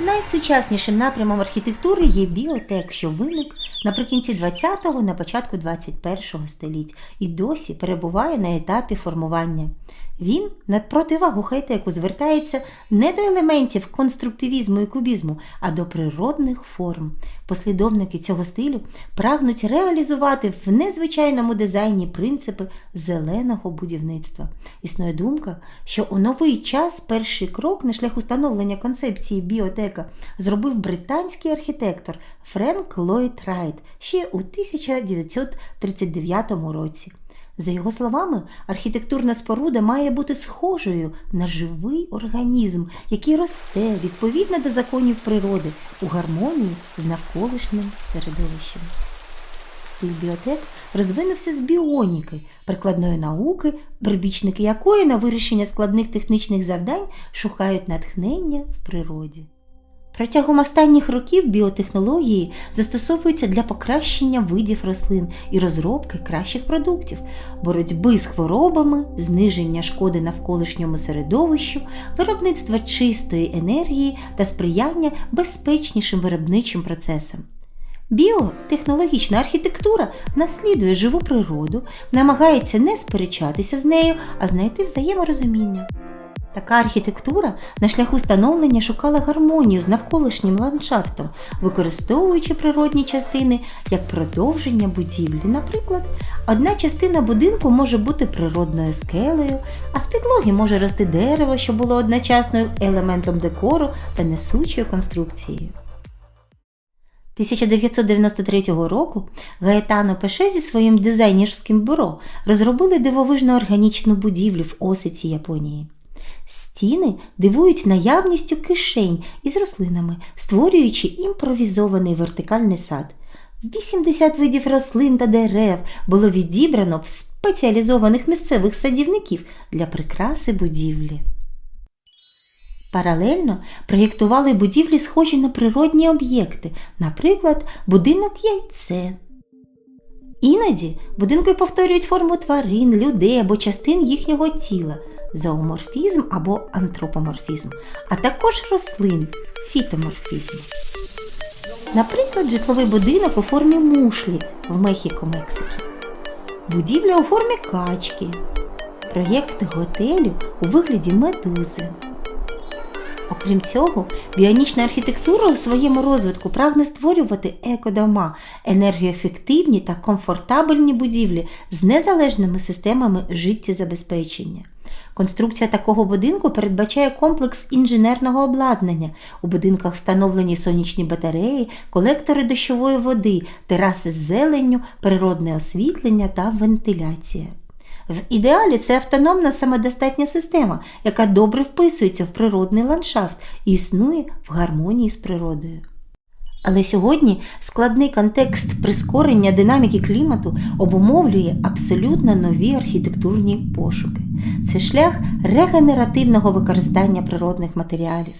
Найсучаснішим напрямом архітектури є біотек, що виник наприкінці 20-го, на початку 21-го століть і досі перебуває на етапі формування. Він на противагу хай-теку звертається не до елементів конструктивізму і кубізму, а до природних форм. Послідовники цього стилю прагнуть реалізувати в незвичайному дизайні принципи зеленого будівництва. Існує думка, що у новий час перший крок на шляху становлення концепції біотека зробив британський архітектор Френк Ллойд Райт ще у 1939 році. За його словами, архітектурна споруда має бути схожою на живий організм, який росте відповідно до законів природи у гармонії з навколишнім середовищем. Стиль біотек розвинувся з біоніки, прикладної науки, прибічники якої на вирішення складних технічних завдань шукають натхнення в природі. Протягом останніх років біотехнології застосовуються для покращення видів рослин і розробки кращих продуктів, боротьби з хворобами, зниження шкоди навколишньому середовищу, виробництва чистої енергії та сприяння безпечнішим виробничим процесам. Біотехнологічна архітектура наслідує живу природу, намагається не сперечатися з нею, а знайти взаєморозуміння. Така архітектура на шляху становлення шукала гармонію з навколишнім ландшафтом, використовуючи природні частини як продовження будівлі. Наприклад, одна частина будинку може бути природною скелею, а з підлоги може рости дерево, що було одночасно елементом декору та несучою конструкцією. 1993 року Гаетано Пеше зі своїм дизайнерським бюро розробили дивовижну органічну будівлю в Осиці Японії. Стіни дивують наявністю кишень із рослинами, створюючи імпровізований вертикальний сад. 80 видів рослин та дерев було відібрано в спеціалізованих місцевих садівників для прикраси будівлі. Паралельно проєктували будівлі, схожі на природні об'єкти, наприклад, будинок яйце. Іноді будинки повторюють форму тварин, людей або частин їхнього тіла зооморфізм або антропоморфізм, а також рослин фітоморфізм. Наприклад, житловий будинок у формі мушлі в Мехіко, Мексикі, будівля у формі качки, проєкт готелю у вигляді медузи. Окрім цього, біонічна архітектура у своєму розвитку прагне створювати екодома, енергоефективні та комфортабельні будівлі з незалежними системами життєзабезпечення. Конструкція такого будинку передбачає комплекс інженерного обладнання. У будинках встановлені сонячні батареї, колектори дощової води, тераси з зеленню, природне освітлення та вентиляція. В ідеалі це автономна самодостатня система, яка добре вписується в природний ландшафт і існує в гармонії з природою. Але сьогодні складний контекст прискорення динаміки клімату обумовлює абсолютно нові архітектурні пошуки. Це шлях регенеративного використання природних матеріалів.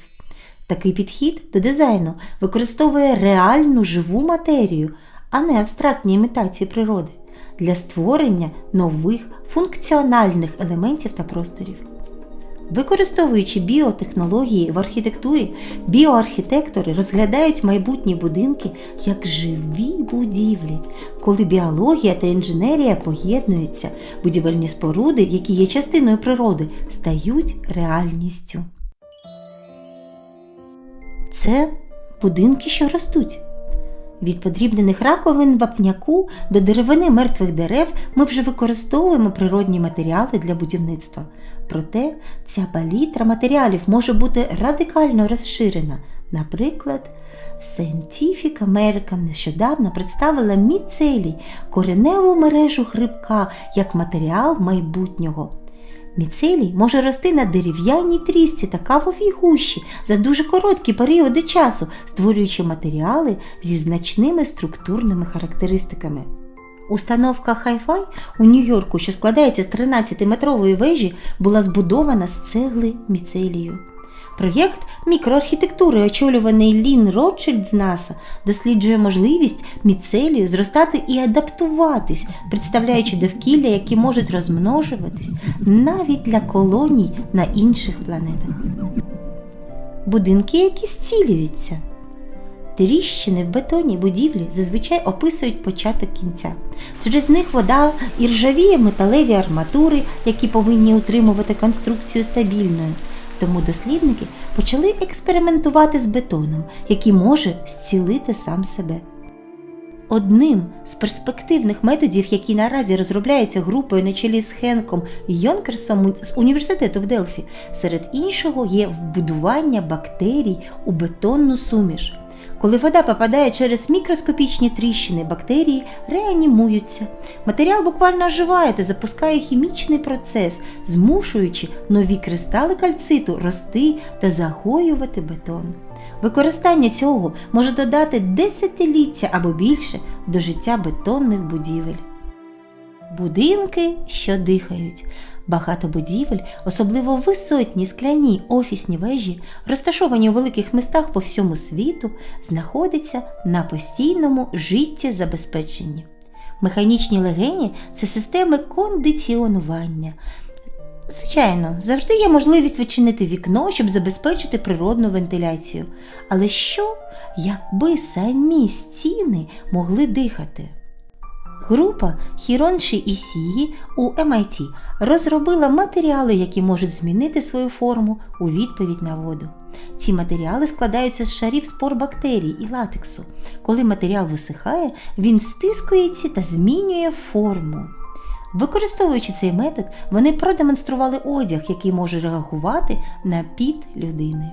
Такий підхід до дизайну використовує реальну живу матерію, а не абстрактні імітації природи для створення нових функціональних елементів та просторів. Використовуючи біотехнології в архітектурі, біоархітектори розглядають майбутні будинки як живі будівлі. Коли біологія та інженерія поєднуються, будівельні споруди, які є частиною природи, стають реальністю. Це будинки, що ростуть. Від подрібнених раковин вапняку до деревини мертвих дерев ми вже використовуємо природні матеріали для будівництва. Проте ця палітра матеріалів може бути радикально розширена. Наприклад, Scientific American нещодавно представила міцелій кореневу мережу грибка як матеріал майбутнього. Міцелій може рости на дерев'яній трісці та кавовій гущі за дуже короткі періоди часу, створюючи матеріали зі значними структурними характеристиками. Установка Hi-Fi у Нью-Йорку, що складається з 13-метрової вежі, була збудована з цегли міцелію. Проєкт мікроархітектури, очолюваний Лін Ротшильд з НАСА, досліджує можливість міцелію зростати і адаптуватись, представляючи довкілля, які можуть розмножуватись навіть для колоній на інших планетах. будинки, які зцілюються. Тріщини в бетоні будівлі зазвичай описують початок кінця. Через них вода і ржавіє металеві арматури, які повинні утримувати конструкцію стабільною. Тому дослідники почали експериментувати з бетоном, який може зцілити сам себе. Одним з перспективних методів, які наразі розробляються групою на чолі з Хенком Йонкерсом з університету в Делфі, серед іншого є вбудування бактерій у бетонну суміш. Коли вода попадає через мікроскопічні тріщини, бактерії реанімуються. Матеріал буквально оживає та запускає хімічний процес, змушуючи нові кристали кальциту рости та загоювати бетон. Використання цього може додати десятиліття або більше до життя бетонних будівель. Будинки, що дихають. Багато будівель, особливо висотні скляні офісні вежі, розташовані у великих містах по всьому світу, знаходяться на постійному життєзабезпеченні. Механічні легені це системи кондиціонування. Звичайно, завжди є можливість відчинити вікно, щоб забезпечити природну вентиляцію. Але що, якби самі стіни могли дихати? Група Хіронші і Сії у MIT розробила матеріали, які можуть змінити свою форму у відповідь на воду. Ці матеріали складаються з шарів спор бактерій і латексу. Коли матеріал висихає, він стискується та змінює форму. Використовуючи цей метод, вони продемонстрували одяг, який може реагувати на піт людини.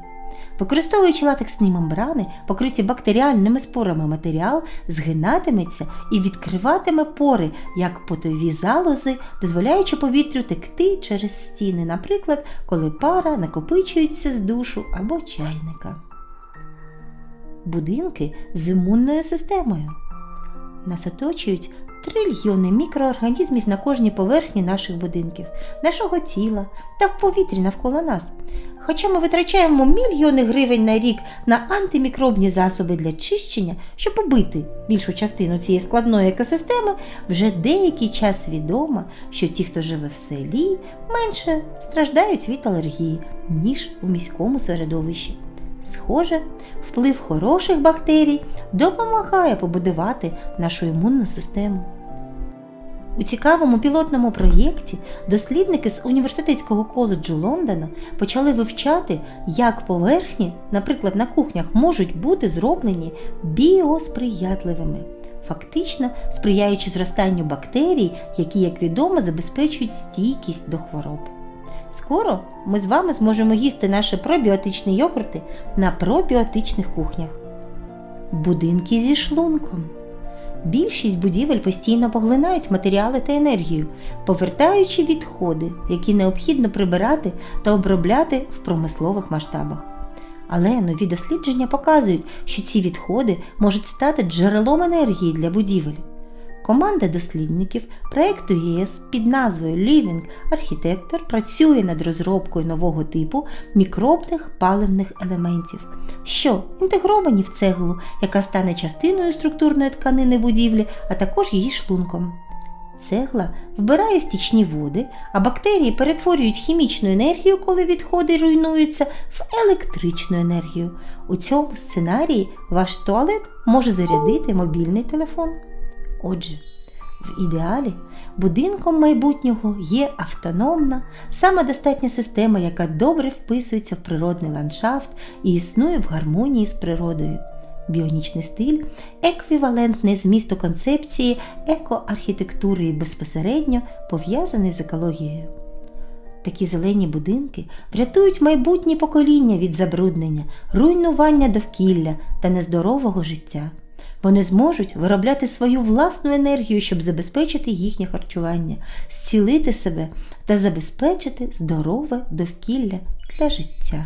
Використовуючи латексні мембрани, покриті бактеріальними спорами матеріал, згинатиметься і відкриватиме пори, як потові залози, дозволяючи повітрю текти через стіни, наприклад, коли пара накопичується з душу або чайника. Будинки з імунною системою. Нас оточують трильйони мікроорганізмів на кожній поверхні наших будинків, нашого тіла та в повітрі навколо нас. Хоча ми витрачаємо мільйони гривень на рік на антимікробні засоби для чищення, щоб убити більшу частину цієї складної екосистеми, вже деякий час відомо, що ті, хто живе в селі, менше страждають від алергії, ніж у міському середовищі. Схоже, вплив хороших бактерій допомагає побудувати нашу імунну систему. У цікавому пілотному проєкті дослідники з університетського коледжу Лондона почали вивчати, як поверхні, наприклад, на кухнях, можуть бути зроблені біосприятливими, фактично сприяючи зростанню бактерій, які, як відомо, забезпечують стійкість до хвороб. Скоро ми з вами зможемо їсти наші пробіотичні йогурти на пробіотичних кухнях. Будинки зі шлунком. Більшість будівель постійно поглинають матеріали та енергію, повертаючи відходи, які необхідно прибирати та обробляти в промислових масштабах. Але нові дослідження показують, що ці відходи можуть стати джерелом енергії для будівель. Команда дослідників проєкту ЄС під назвою Living Architecture працює над розробкою нового типу мікробних паливних елементів, що інтегровані в цеглу, яка стане частиною структурної тканини будівлі, а також її шлунком. Цегла вбирає стічні води, а бактерії перетворюють хімічну енергію, коли відходи руйнуються, в електричну енергію. У цьому сценарії ваш туалет може зарядити мобільний телефон. Отже, в ідеалі будинком майбутнього є автономна, самодостатня система, яка добре вписується в природний ландшафт і існує в гармонії з природою. Біонічний стиль еквівалентний змісту концепції екоархітектури і безпосередньо пов'язаний з екологією. Такі зелені будинки врятують майбутні покоління від забруднення, руйнування довкілля та нездорового життя. Вони зможуть виробляти свою власну енергію, щоб забезпечити їхнє харчування, зцілити себе та забезпечити здорове довкілля для життя.